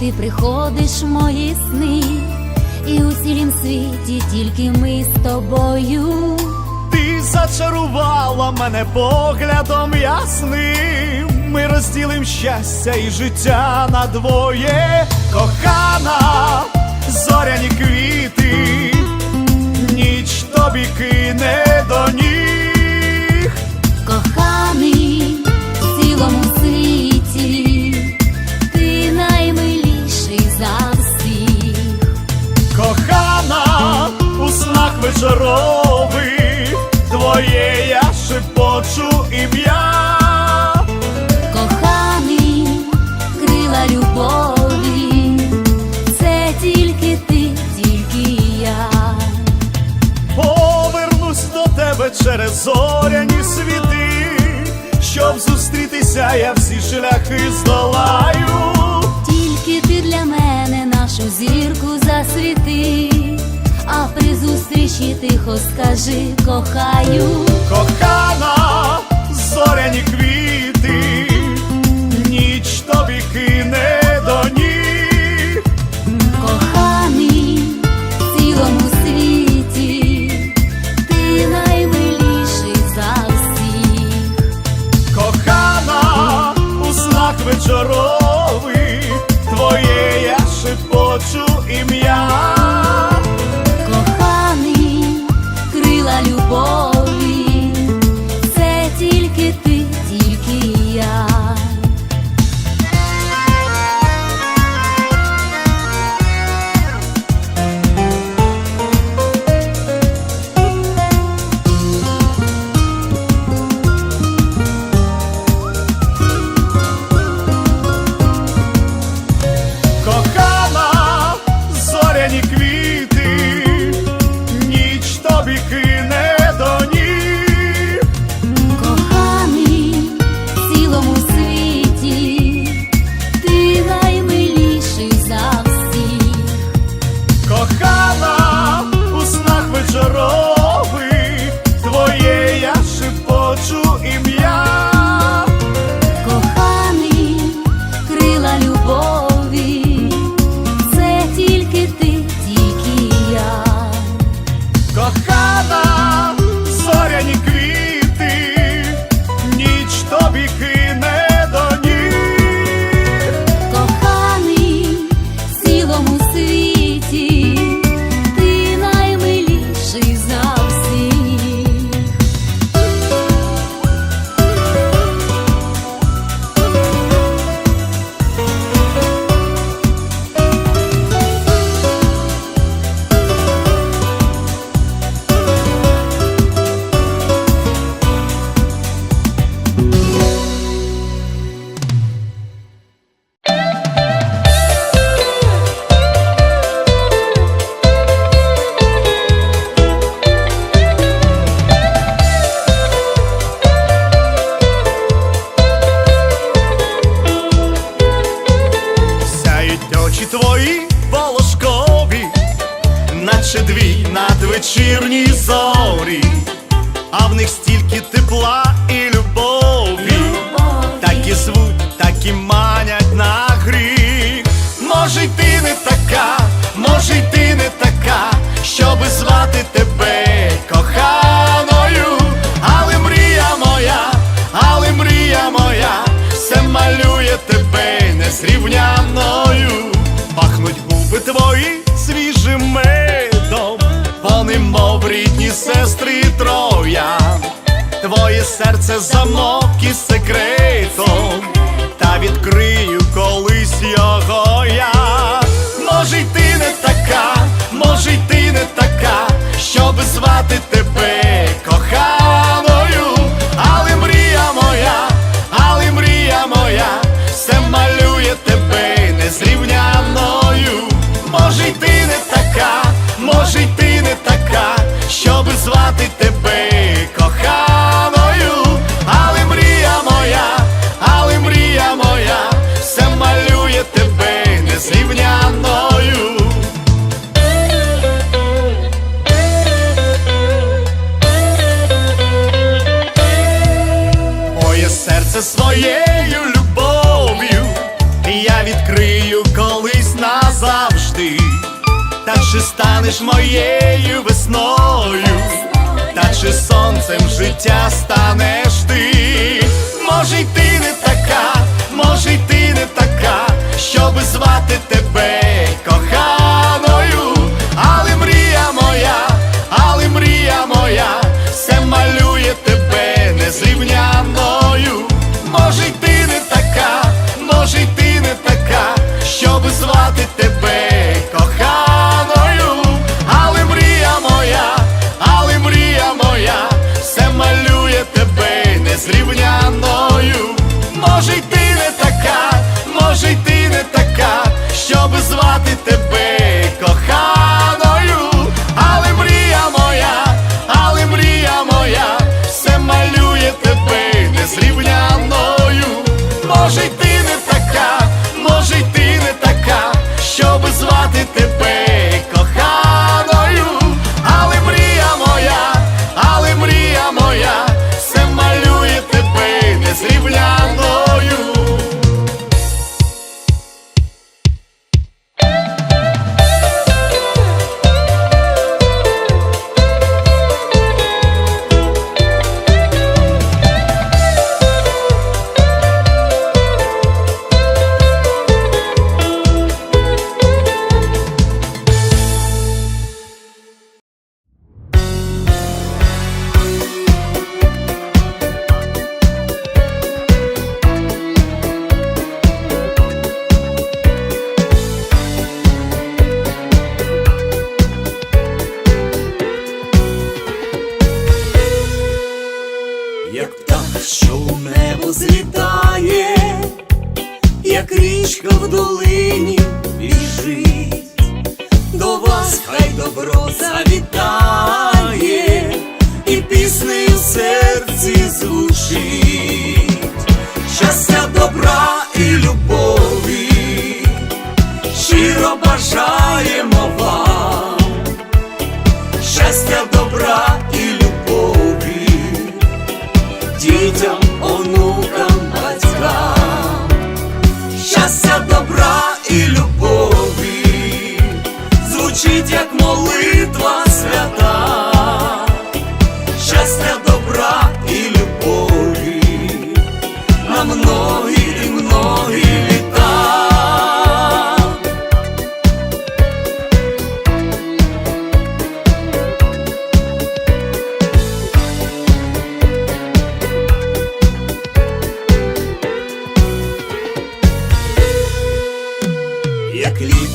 ти приходиш в мої сни, і у цілім світі тільки ми з тобою. Ти зачарувала мене поглядом ясним. Ми розділим щастя і життя на двоє кохання. через зоряні світи, щоб зустрітися, я всі шляхи здолаю. Тільки ти для мене нашу зірку засвіти, а при зустрічі тихо скажи, кохаю, кохана, зоряні квіти. відкрию колись назавжди, так чи станеш моєю весною, так чи сонцем життя станеш ти, може й ти не така, може й ти не така, щоби звати тебе, кохано. Божа добра і любові, дітям, онукам, батькам, щастя добра. Luckily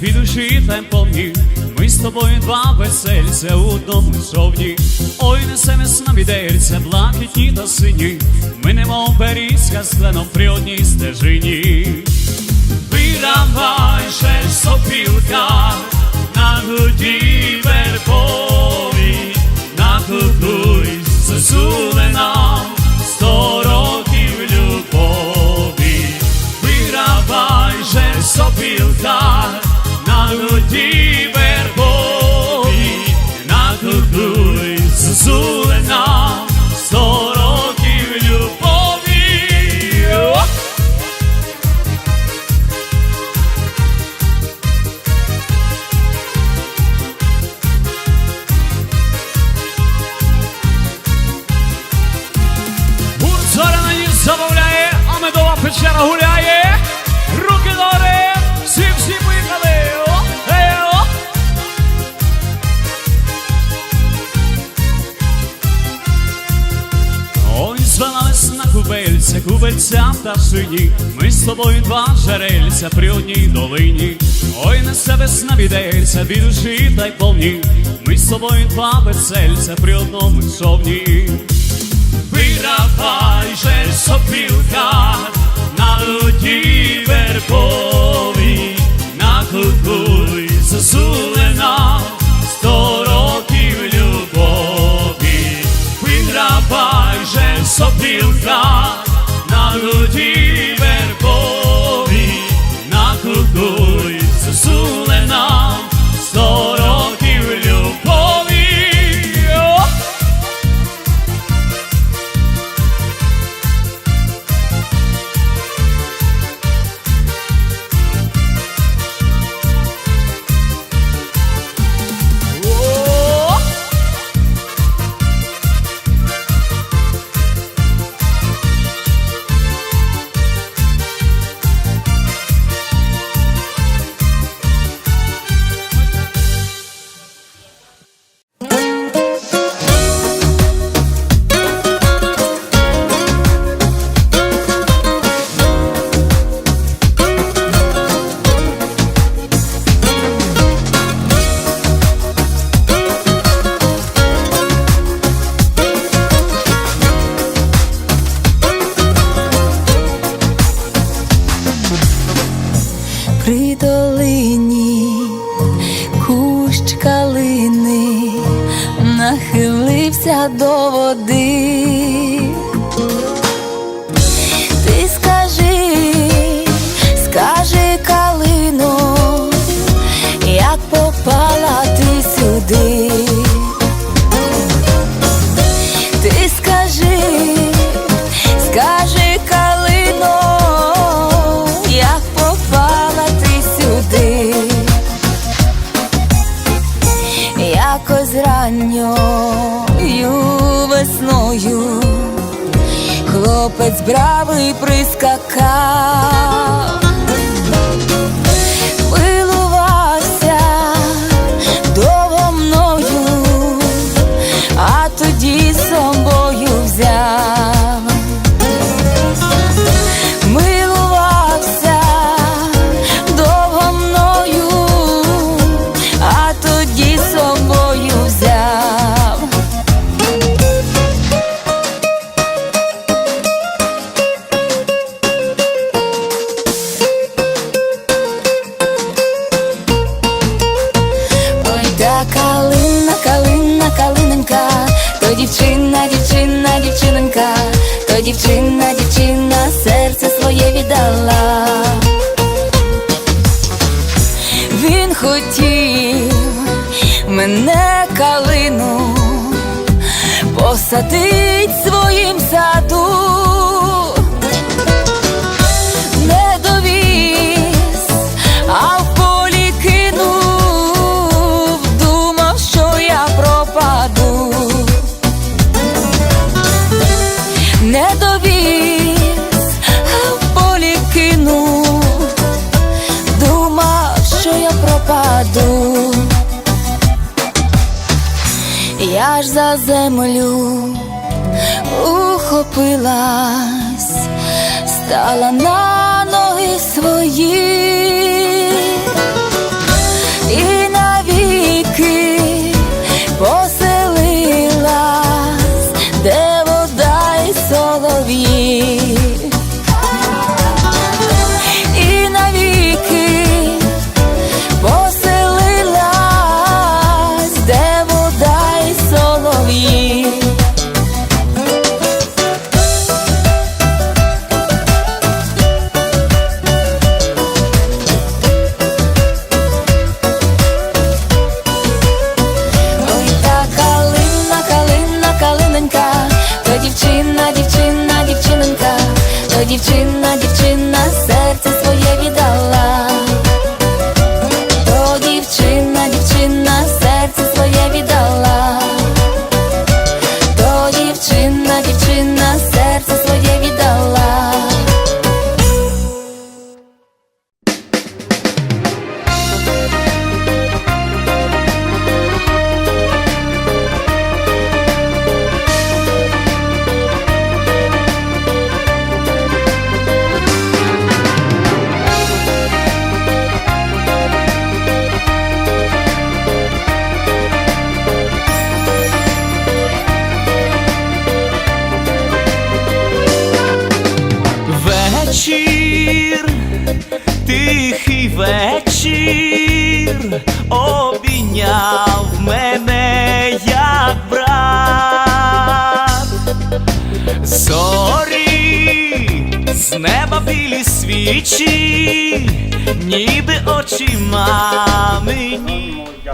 дві душі темповні. Ми з тобою два весельця у дому зовні. Ой, несе весна відерця, блакитні та сині. Ми немов берізка з кленом при одній стежині. Виравай же сопілка на груді печера гуляє. Руки дори, всі всі ей, о. Ой, звела весна кубельця, кубельця в пташині. Ми з тобою два жерельця при одній долині. Ой, несе весна відельця, від душі та й повні. Ми з тобою два весельця при одному човні. Виравай же сопілка на люді нахилився до води. Бравий прискакав. Землю ухопилась, стала на ноги свої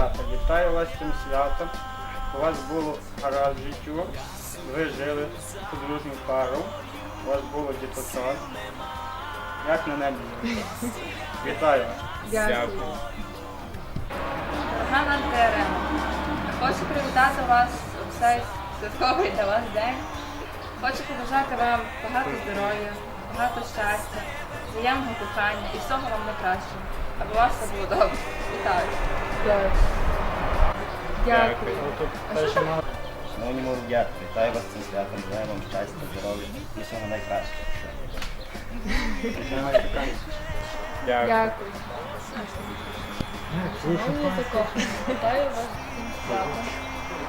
мамині. Вітаю вас цим святом. У вас було гаразд в життю. Ви жили подружню пару. У вас було діточок. Як на небі. Вітаю вас. Дякую. Ганна Антарена. Хочу привітати вас у цей святковий для вас день. Хочу побажати вам багато здоров'я, багато щастя, взаємного кохання і всього вам найкращого. Аби у вас все було добре. Вітаю. Дякую. Шановні молодята, вітаю вас цим святом, бажаю вам щастя, здоров'я. І всього найкращого. Дякую. Вітаю вас з цим святом.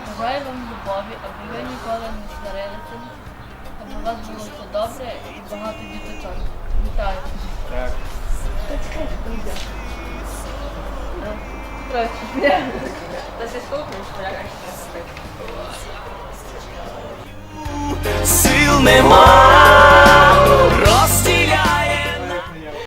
Бажаю вам любові, аби ви ніколи не сварилися, аби у вас було все добре і багато діточок. Вітаю. Та ти слухаєш, як Сил нема